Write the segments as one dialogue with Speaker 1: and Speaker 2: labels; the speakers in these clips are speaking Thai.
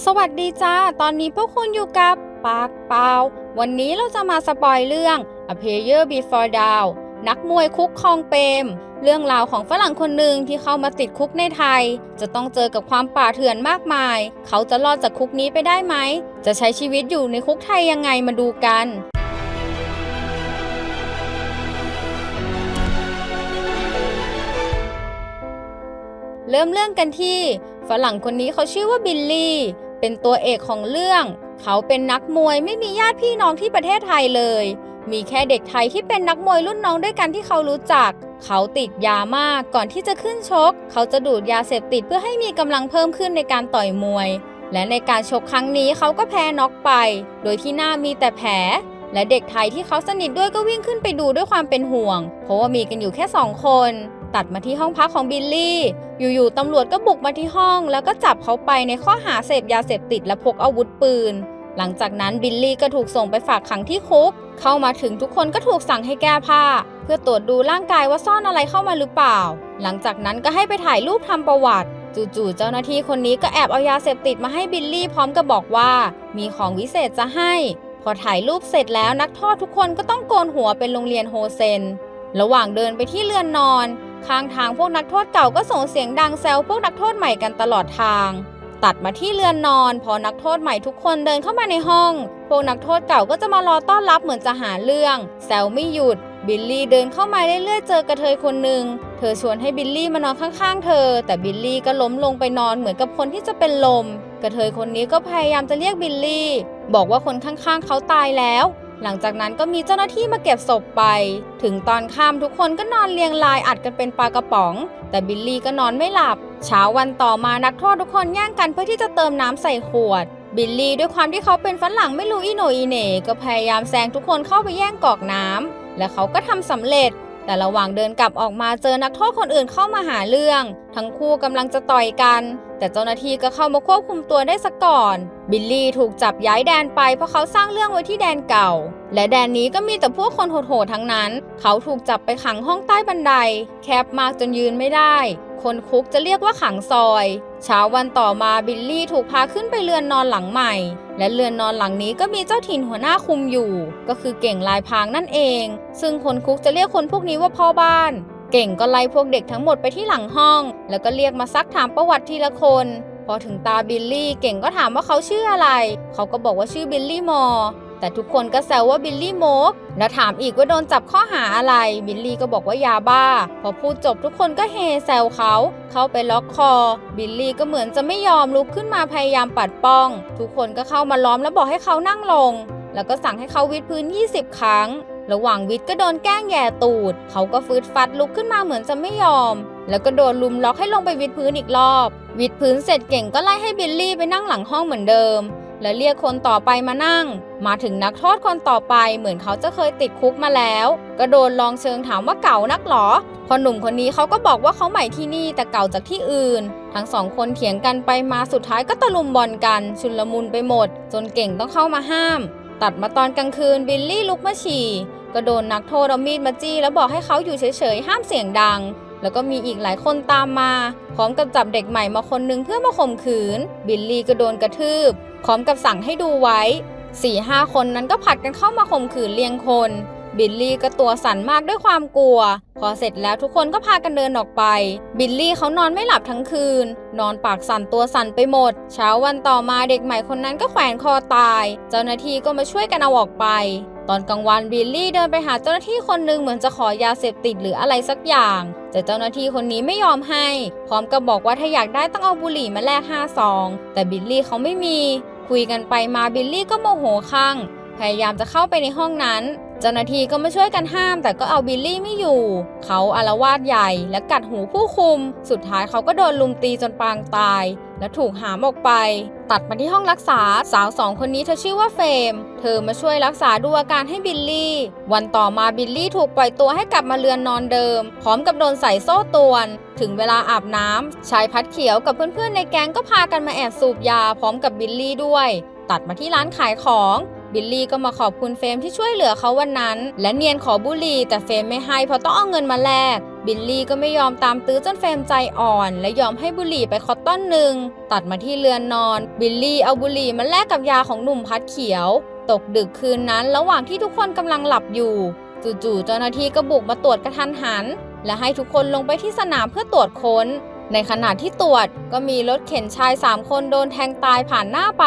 Speaker 1: สวัสดีจ้า ตอนนี้พวกคุณอยู่กับปากเปล่าวันนี้เราจะมาสปอยเรื่อง A Player Before Down นักมวยคุกคลองเปรมเรื่องราวของฝรั่งคนหนึ่งที่เข้ามาติดคุกในไทย จะต้องเจอกับความป่าเถื่อนมากมาย เขาจะรอดจากคุกนี้ไปได้ไหม จะใช้ชีวิตอยู่ในคุกไทยยังไงมาดูกันเริ่มเรื่องกันที่ ฝรั่งคนนี้เขาชื่อว่าบิลลี่ เป็นตัวเอกของเรื่อง เขาเป็นนักมวยไม่มีญาติพี่น้องที่ประเทศไทยเลย มีแค่เด็กไทยที่เป็นนักมวยรุ่นน้องด้วยกันที่เขารู้จัก เขาติดยามากก่อนที่จะขึ้นชก เขาจะดูดยาเสพติดเพื่อให้มีกำลังเพิ่มขึ้นในการต่อยมวย และในการชกครั้งนี้เขาก็แพ้น็อกไป โดยที่หน้ามีแต่แผลและเด็กไทยที่เขาสนิทด้วยก็วิ่งขึ้นไปดูด้วยความเป็นห่วง เพราะว่ามีกันอยู่แค่สองคน ตัดมาที่ห้องพักของบิลลี่ อยู่ๆตำรวจก็บุกมาที่ห้อง แล้วก็จับเขาไปในข้อหาเสพยาเสพติดและพกอาวุธปืน หลังจากนั้นบิลลี่ก็ถูกส่งไปฝากขังที่คุก เข้ามาถึงทุกคนก็ถูกสั่งให้แก้ผ้า เพื่อตรวจดูร่างกายว่าซ่อนอะไรเข้ามาหรือเปล่า หลังจากนั้นก็ให้ไปถ่ายรูปทำประวัติ จู่ๆเจ้าหน้าที่คนนี้ก็แอบเอายาเสพติดมาให้บิลลี่พร้อมกับบอกว่า มีของวิเศษจะให้ พอถ่ายรูปเสร็จแล้วนักโทษทุกคนก็ต้องโกนหัวเป็นโรงเรียนโฮเซนระหว่างเดินไปที่เรือนนอน ข้างทางพวกนักโทษเก่าก็ส่งเสียงดังแซวพวกนักโทษใหม่กันตลอดทาง ตัดมาที่เรือนนอน พอนักโทษใหม่ทุกคนเดินเข้ามาในห้อง พวกนักโทษเก่าก็จะมารอต้อนรับเหมือนจะหาเรื่อง แซวไม่หยุด บิลลี่เดินเข้ามาเรื่อยๆเจอกระเทยคนหนึ่ง เธอชวนให้บิลลี่มานอนข้างๆ เธอ แต่บิลลี่ก็ล้มลงไปนอนเหมือนกับคนที่จะเป็นลม กระเทยคนนี้ก็พยายามจะเรียกบิลลี่ บอกว่าคนข้างๆ เขาตายแล้ว หลังจากนั้นก็มีเจ้าหน้าที่มาเก็บศพไป ถึงตอนค่ำทุกคนก็นอนเรียงรายอัดกันเป็นปลากระป๋อง แต่บิลลี่ก็นอนไม่หลับ เช้าวันต่อมานักโทษทุกคนแย่งกันเพื่อที่จะเติมน้ำใส่ขวด บิลลี่ด้วยความที่เขาเป็นฝรั่งไม่รู้อีโนอีเหน่ก็พยายามแซงทุกคนเข้าไปแย่งกอกน้ำและเขาก็ทำสำเร็จ แต่ระหว่างเดินกลับออกมาเจอนักโทษคนอื่นเข้ามาหาเรื่อง ทั้งคู่กำลังจะต่อยกัน แต่เจ้าหน้าที่ก็เข้ามาควบคุมตัวได้ซะก่อน บิลลี่ถูกจับย้ายแดนไปเพราะเขาสร้างเรื่องไว้ที่แดนเก่า และแดนนี้ก็มีแต่พวกคนโหดๆทั้งนั้น เขาถูกจับไปขังห้องใต้บันได แคบมากจนยืนไม่ได้ คนคุกจะเรียกว่าขังซอย เช้าวันต่อมาบิลลี่ถูกพาขึ้นไปเรือนนอนหลังใหม่ และเรือนนอนหลังนี้ก็มีเจ้าถิ่นหัวหน้าคุมอยู่ ก็คือเก่งลายพรางนั่นเอง ซึ่งคนคุกจะเรียกคนพวกนี้ว่าพ่อบ้าน เก่งก็ไล่พวกเด็กทั้งหมดไปที่หลังห้อง แล้วก็เรียกมาซักถามประวัติทีละคนพอถึงตาบิลลี่เก่งก็ถามว่าเขาชื่ออะไร เขาก็บอกว่าชื่อบิลลี่มอร์ แต่ทุกคนก็แซวว่าบิลลี่โมกและถามอีกว่าโดนจับข้อหาอะไร บิลลี่ก็บอกว่ายาบ้า พอพูดจบทุกคนก็เฮแซวเขา เข้าไปล็อกคอ บิลลี่ก็เหมือนจะไม่ยอมลุกขึ้นมาพยายามปัดป้อง ทุกคนก็เข้ามาล้อมแล้วบอกให้เขานั่งลง แล้วก็สั่งให้เขาวิดพื้น 20 ครั้ง ระหว่างวิดก็โดนแกล้งแย่ตูด เขาก็ฟืดฟัดลุกขึ้นมาเหมือนจะไม่ยอม แล้วก็โดนลุมล็อกให้ลงไปวิดพื้นอีกรอบ วิดพื้นเสร็จเก่งก็ไล่ให้บิลลี่ไปนั่งหลังห้องเหมือนเดิม และเรียกคนต่อไปมานั่ง มาถึงนักโทษคนต่อไปเหมือนเขาจะเคยติดคุกมาแล้ว ก็โดนลองเชิงถามว่าเก่านักหรอพอหนุ่มคนนี้เขาก็บอกว่าเขาใหม่ที่นี่แต่เก่าจากที่อื่น ทั้งสองคนเถียงกันไปมาสุดท้ายก็ตะลุมบอลกัน ชุนลมุนไปหมด จนเก่งต้องเข้ามาห้าม ตัดมาตอนกลางคืนบิลลี่ลุกมาฉี่ก็โดนนักโทษเอามีดมาจี้แล้วบอกให้เขาอยู่เฉยๆห้ามเสียงดัง แล้วก็มีอีกหลายคนตามมา พร้อมกับจับเด็กใหม่มาคนนึงเพื่อมาข่มขืน บิลลี่ก็โดนกระทืบ พร้อมกับสั่งให้ดูไว้4ี่ห้าคนนั้นก็ผัดกันเข้ามาข่มขืนเรียงคน บิลลี่ก็ตัวสั่นมากด้วยความกลัว พอเสร็จแล้วทุกคนก็พากันเดินออกไป บิลลี่เขานอนไม่หลับทั้งคืน นอนปากสั่นตัวสั่นไปหมด เช้าวันต่อมาเด็กใหม่คนนั้นก็แขวนคอตาย เจ้าหน้าที่ก็มาช่วยกันเอาออกไป ตอนกลางวันบิลลี่เดินไปหาเจ้าหน้าที่คนหนึ่งเหมือนจะขอยาเสพติดหรืออะไรสักอย่าง แต่เจ้าหน้าที่คนนี้ไม่ยอมให้ พร้อมกับบอกว่าถ้าอยากได้ต้องเอาบุหรี่มาแลกห้าซอง แต่บิลลี่เขาไม่มี คุยกันไปมาบิลลี่ก็โมโหข้างพยายามจะเข้าไปในห้องนั้น เจ้าหน้าที่ก็มาช่วยกันห้าม แต่ก็เอาบิลลี่ไม่อยู่ เขาอารวาสใหญ่และกัดหูผู้คุม สุดท้ายเขาก็โดนลุมตีจนปางตาย และถูกหามออกไป ตัดมาที่ห้องรักษาสาวสองคนนี้เธอชื่อว่าเฟม เธอมาช่วยรักษาดูอาการให้บิลลี่ วันต่อมาบิลลี่ถูกปล่อยตัวให้กลับมาเรือนนอนเดิม พร้อมกับโดนใส่โซ่ตรวน ถึงเวลาอาบน้ำชายพัดเขียวกับเพื่อนๆในแก๊งก็พากันมาแอบสูบยาพร้อมกับบิลลี่ด้วย ตัดมาที่ร้านขายของ บิลลี่ก็มาขอบคุณเฟมที่ช่วยเหลือเขาวันนั้น และเนียนขอบุหรี่แต่เฟมไม่ให้เพราะต้องเอาเงินมาแลกบิลลี่ก็ไม่ยอมตามตื้อจนเฟมใจอ่อน และยอมให้บุหรี่ไปคอตตอนหนึ่งตัดมาที่เรือนนอน บิลลี่เอาบุหรี่มาแลกกับยาของหนุ่มพัดเขียว ตกดึกคืนนั้น ระหว่างที่ทุกคนกำลังหลับอยู่จู่ๆเจ้าหน้าที่ก็บุกมาตรวจกระทันหัน และให้ทุกคนลงไปที่สนามเพื่อตรวจค้น ในขณะที่ตรวจก็มีรถเข็นชาย 3 คนโดนแทงตายผ่านหน้าไป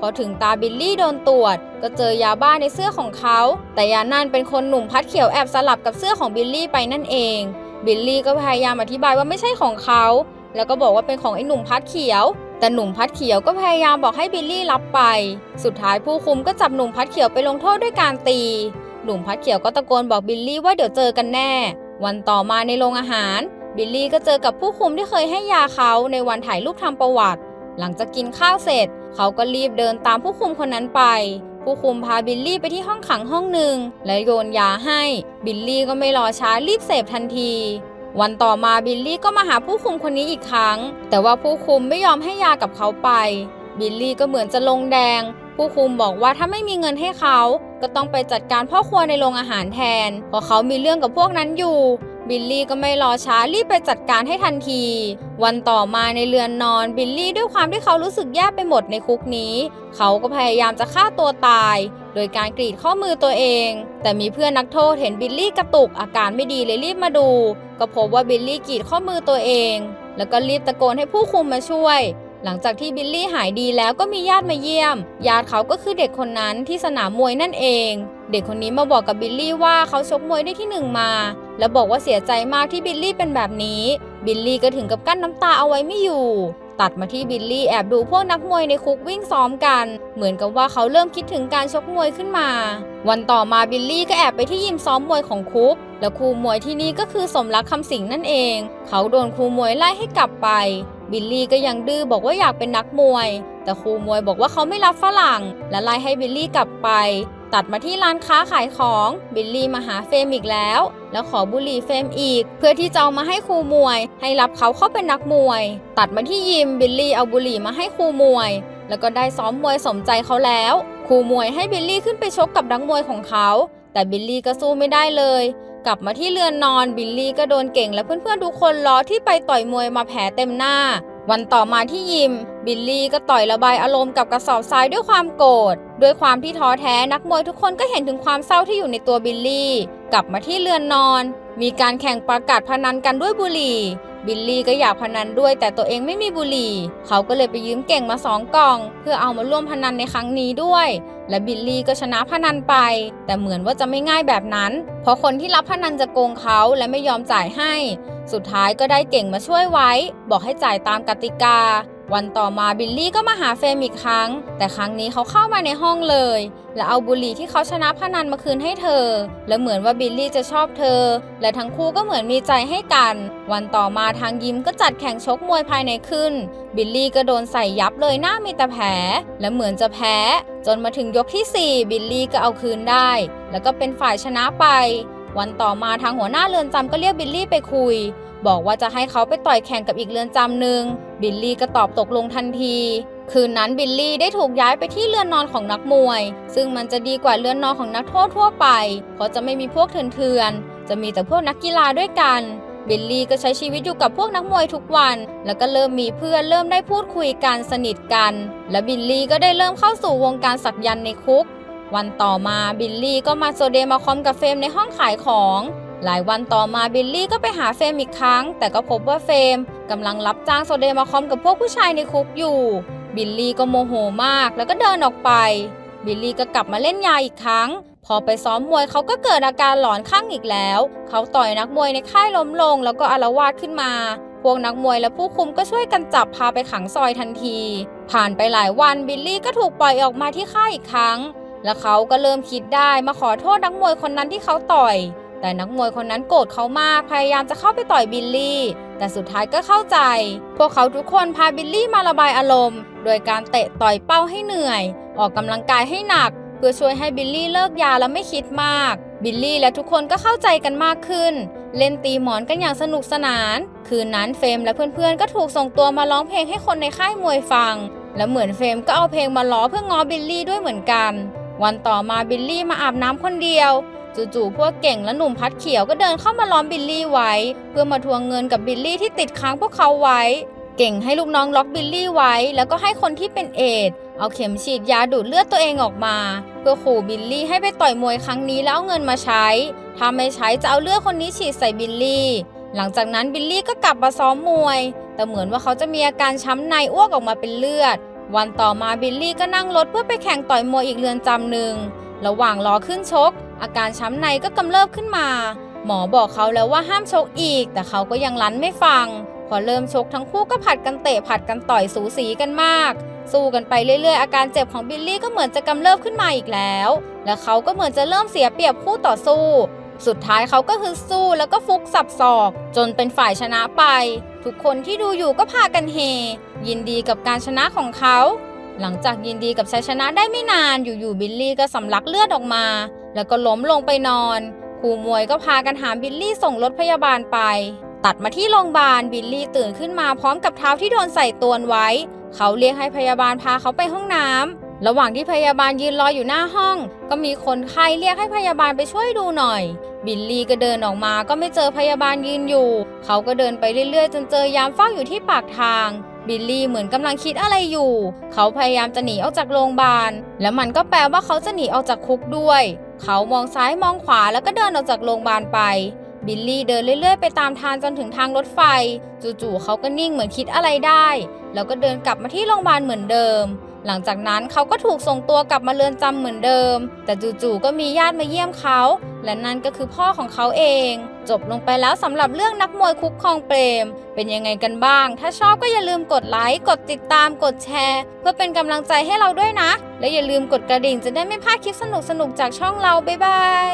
Speaker 1: พอถึงตาบิลลี่โดนตรวจ ก็เจอยาบ้าในเสื้อของเขา แต่ยานั่นเป็นคนหนุ่มพัดเขียวแอบสลับกับเสื้อของบิลลี่ไปนั่นเอง บิลลี่ก็พยายามอธิบายว่าไม่ใช่ของเขา แล้วก็บอกว่าเป็นของไอ้หนุ่มพัดเขียว แต่หนุ่มพัดเขียวก็พยายามบอกให้บิลลี่รับไป สุดท้ายผู้คุมก็จับหนุ่มพัดเขียวไปลงโทษด้วยการตี หนุ่มพัดเขียวก็ตะโกนบอกบิลลี่ว่าเดี๋ยวเจอกันแน่ วันต่อมาในโรงอาหาร บิลลี่ก็เจอกับผู้คุมที่เคยให้ยาเขาในวันถ่ายรูปทำประวัติ หลังจากกินข้าวเสร็จ เขาก็รีบเดินตามผู้คุมคนนั้นไป ผู้คุมพาบิลลี่ไปที่ห้องขังห้องหนึ่งและโยนยาให้ บิลลี่ก็ไม่รอช้ารีบเสพทันที วันต่อมาบิลลี่ก็มาหาผู้คุมคนนี้อีกครั้ง แต่ว่าผู้คุมไม่ยอมให้ยากับเขาไป บิลลี่ก็เหมือนจะลงแดง ผู้คุมบอกว่าถ้าไม่มีเงินให้เขา ก็ต้องไปจัดการพ่อครัวในโรงอาหารแทนเพราะเขามีเรื่องกับพวกนั้นอยู่ บิลลี่ก็ไม่รอช้ารีบไปจัดการให้ทันที วันต่อมาในเรือนนอนบิลลี่ด้วยความที่เขารู้สึกแย่ไปหมดในคุกนี้ เขาก็พยายามจะฆ่าตัวตาย โดยการกรีดข้อมือตัวเอง แต่มีเพื่อนนักโทษเห็นบิลลี่กระตุกอาการไม่ดีเลยรีบมาดู ก็พบว่าบิลลี่กรีดข้อมือตัวเอง แล้วก็รีบตะโกนให้ผู้คุมมาช่วยหลังจากที่บิลลี่หายดีแล้วก็มีญาติมาเยี่ยม ญาติเขาก็คือเด็กคนนั้นที่สนามมวยนั่นเอง เด็กคนนี้มาบอกกับบิลลี่ว่าเขาชกมวยได้ที่หนึ่งมา แล้วบอกว่าเสียใจมากที่บิลลี่เป็นแบบนี้ บิลลี่ก็ถึงกับกั้นน้ำตาเอาไว้ไม่อยู่ ตัดมาที่บิลลี่แอบดูพวกนักมวยในคุกวิ่งซ้อมกัน เหมือนกับว่าเขาเริ่มคิดถึงการชกมวยขึ้นมา วันต่อมาบิลลี่ก็แอบไปที่ยิมซ้อมมวยของคุก แล้วครูมวยที่นี่ก็คือสมรักคำสิงนั่นเอง เขาโดนครูมวยไล่ให้กลับไป บิลลี่ก็ยังดื้อบอกว่าอยากเป็นนักมวย แต่ครูมวยบอกว่าเขาไม่รับฝรั่ง และไล่ให้บิลลี่กลับไป ตัดมาที่ร้านค้าขายของบิลลี่มาหาเฟมอีกแล้ว แล้วขอบุหรี่เฟมอีก เพื่อที่จะเอามาให้ครูมวย ให้รับเขาเข้าเป็นนักมวย ตัดมาที่ยิมบิลลี่เอาบุหรี่มาให้ครูมวย แล้วก็ได้ซ้อมมวยสมใจเขาแล้วครูมวยให้บิลลี่ขึ้นไปชกกับนักมวยของเขา แต่บิลลี่ก็สู้ไม่ได้เลย กลับมาที่เรือนนอนบิลลี่ก็โดนเก่งและเพื่อนๆทุกคนล้อที่ไปต่อยมวยมาแผลเต็มหน้า วันต่อมาที่ยิม บิลลี่ก็ต่อยระบายอารมณ์กับกระสอบทรายด้วยความโกรธด้วยความที่ท้อแท้นักมวยทุกคนก็เห็นถึงความเศร้าที่อยู่ในตัวบิลลี่ กลับมาที่เรือนนอน มีการแข่งประกาศพนันกันด้วยบุหรี่ บิลลี่ก็อยากพนันด้วยแต่ตัวเองไม่มีบุหรี่ เขาก็เลยไปยืมเก่งมาสองกล่อง เพื่อเอามาร่วมพนันในครั้งนี้ด้วย และบิลลี่ก็ชนะพนันไป แต่เหมือนว่าจะไม่ง่ายแบบนั้น เพราะคนที่รับพนันจะโกงเขาและไม่ยอมจ่ายให้ สุดท้ายก็ได้เก่งมาช่วยไว้ บอกให้จ่ายตามกติกา วันต่อมาบิลลี่ก็มาหาเฟรมอีกครั้ง แต่ครั้งนี้เขาเข้ามาในห้องเลย และเอาบุหรี่ที่เขาชนะพนันมาคืนให้เธอ และเหมือนว่าบิลลี่จะชอบเธอ และทั้งคู่ก็เหมือนมีใจให้กัน วันต่อมาทางยิมก็จัดแข่งชกมวยภายในขึ้น บิลลี่ก็โดนใส่ยับเลยหน้ามีแต่แผล และเหมือนจะแพ้ จนมาถึงยกที่ 4 บิลลี่ก็เอาคืนได้ แล้วก็เป็นฝ่ายชนะไป วันต่อมาทางหัวหน้าเรือนจำก็เรียกบิลลี่ไปคุย บอกว่าจะให้เขาไปต่อยแข่งกับอีกเรือนจำหนึ่งบิลลี่ก็ตอบตกลงทันที คืนนั้นบิลลี่ได้ถูกย้ายไปที่เรือนนอนของนักมวย ซึ่งมันจะดีกว่าเรือนนอนของนักโทษทั่วไป เพราะจะไม่มีพวกเถื่อนๆจะมีแต่พวกนักกีฬาด้วยกันบิลลี่ก็ใช้ชีวิตอยู่กับพวกนักมวยทุกวัน แล้วก็เริ่มมีเพื่อนเริ่มได้พูดคุยกันสนิทกัน และบิลลี่ก็ได้เริ่มเข้าสู่วงการสักยันในคุก วันต่อมาบิลลี่ก็มาโซเดมาคอมกับเฟมในห้องขายของ หลายวันต่อมาบิลลี่ก็ไปหาเฟมอีกครั้ง แต่ก็พบว่าเฟมกำลังรับจ้างโซเดมาคอมกับพวกผู้ชายในคุกอยู่ บิลลี่ก็โมโหมากแล้วก็เดินออกไป บิลลี่ก็กลับมาเล่นยาอีกครั้ง พอไปซ้อมมวยเขาก็เกิดอาการหลอนข้างอีกแล้ว เขาต่อยนักมวยในค่ายล้มลง แล้วก็อาละวาดขึ้นมาพวกนักมวยและผู้คุมก็ช่วยกันจับพาไปขังซอยทันที ผ่านไปหลายวันบิลลี่ก็ถูกปล่อยออกมาที่ค่ายอีกครั้ง แล้วเขาก็เริ่มคิดได้มาขอโทษนักมวยคนนั้นที่เขาต่อย แต่นักมวยคนนั้นโกรธเขามากพยายามจะเข้าไปต่อยบิลลี่ แต่สุดท้ายก็เข้าใจ พวกเขาทุกคนพาบิลลี่มาระบายอารมณ์ โดยการเตะต่อยเป้าให้เหนื่อย ออกกำลังกายให้หนัก เพื่อช่วยให้บิลลี่เลิกยาและไม่คิดมาก บิลลี่และทุกคนก็เข้าใจกันมากขึ้น เล่นตีหมอนกันอย่างสนุกสนาน คืนนั้นเฟรมและเพื่อนๆก็ถูกส่งตัวมาร้องเพลงให้คนในค่ายมวยฟัง และเหมือนเฟรมก็เอาเพลงมาล้อเพื่อง้อบิลลี่ด้วยเหมือนกัน วันต่อมาบิลลี่มาอาบน้ำคนเดียว จู่ๆพวกเก่งและหนุ่มพัดเขียวก็เดินเข้ามาล้อมบิลลี่ไว้ เพื่อมาทวงเงินกับบิลลี่ที่ติดค้างพวกเขาไว้ เก่งให้ลูกน้องล็อกบิลลี่ไว้ แล้วก็ให้คนที่เป็นเอดเอาเข็มฉีดยาดูดเลือดตัวเองออกมา เพื่อขู่บิลลี่ให้ไปต่อยมวยครั้งนี้แล้วเอาเงินมาใช้ ถ้าไม่ใช้จะเอาเลือดคนนี้ฉีดใส่บิลลี่ หลังจากนั้นบิลลี่ก็กลับมาซ้อมมวย แต่เหมือนว่าเขาจะมีอาการช้ำในอ้วกออกมาเป็นเลือด วันต่อมาบิลลี่ก็นั่งรถเพื่อไปแข่งต่อยมวยอีกเรือนจำหนึ่ง ระหว่างรอขึ้นชก อาการช้ำในก็กำเริบขึ้นมา หมอบอกเขาแล้วว่าห้ามชกอีก แต่เขาก็ยังรั้นไม่ฟัง พอเริ่มชกทั้งคู่ก็ผัดกันเตะผัดกันต่อยสูสีกันมาก สู้กันไปเรื่อยๆ อาการเจ็บของบิลลี่ก็เหมือนจะกำเริบขึ้นมาอีกแล้ว และเขาก็เหมือนจะเริ่มเสียเปรียบคู่ต่อสู้ สุดท้ายเขาก็ฮึดสู้แล้วก็ฟุกสับศอก จนเป็นฝ่ายชนะไป ทุกคนที่ดูอยู่ก็พากันเฮ ยินดีกับการชนะของเขา หลังจากยินดีกับชัยชนะได้ไม่นานอยู่ๆบิลลี่ก็สำลักเลือดออกมา แล้วก็ล้มลงไปนอนครูมวยก็พากันหามบิลลี่ส่งรถพยาบาลไป ตัดมาที่โรงพยาบาลบิลลี่ตื่นขึ้นมาพร้อมกับเท้าที่โดนใส่ตวนไว้ เขาเรียกให้พยาบาลพาเขาไปห้องน้ำ ระหว่างที่พยาบาลยืนรออยู่หน้าห้อง ก็มีคนไข้เรียกให้พยาบาลไปช่วยดูหน่อย บิลลี่ก็เดินออกมาก็ไม่เจอพยาบาลยืนอยู่ เขาก็เดินไปเรื่อยๆ จนเจอยามเฝ้าอยู่ที่ปากทาง บิลลี่เหมือนกำลังคิดอะไรอยู่ เขาพยายามจะหนีออกจากโรงพยาบาล แล้วมันก็แปลว่าเขาจะหนีออกจากคุกด้วย เขามองซ้ายมองขวาแล้วก็เดินออกจากโรงพยาบาลไป บิลลี่เดินเรื่อยๆ ไปตามทางจนถึงทางรถไฟ จู่ๆเขาก็นิ่งเหมือนคิดอะไรได้ แล้วก็เดินกลับมาที่โรงพยาบาลเหมือนเดิม หลังจากนั้นเขาก็ถูกส่งตัวกลับมาเรือนจำเหมือนเดิม แต่จู่ๆก็มีญาติมาเยี่ยมเขา และนั่นก็คือพ่อของเขาเอง จบลงไปแล้วสำหรับเรื่องนักมวยคุกคลองเปรม เป็นยังไงกันบ้าง ถ้าชอบก็อย่าลืมกดไลค์กดติดตามกดแชร์ เพื่อเป็นกำลังใจให้เราด้วยนะ และอย่าลืมกดกระดิ่งจะได้ไม่พลาดคลิปสนุกๆจากช่องเราบ๊ายบาย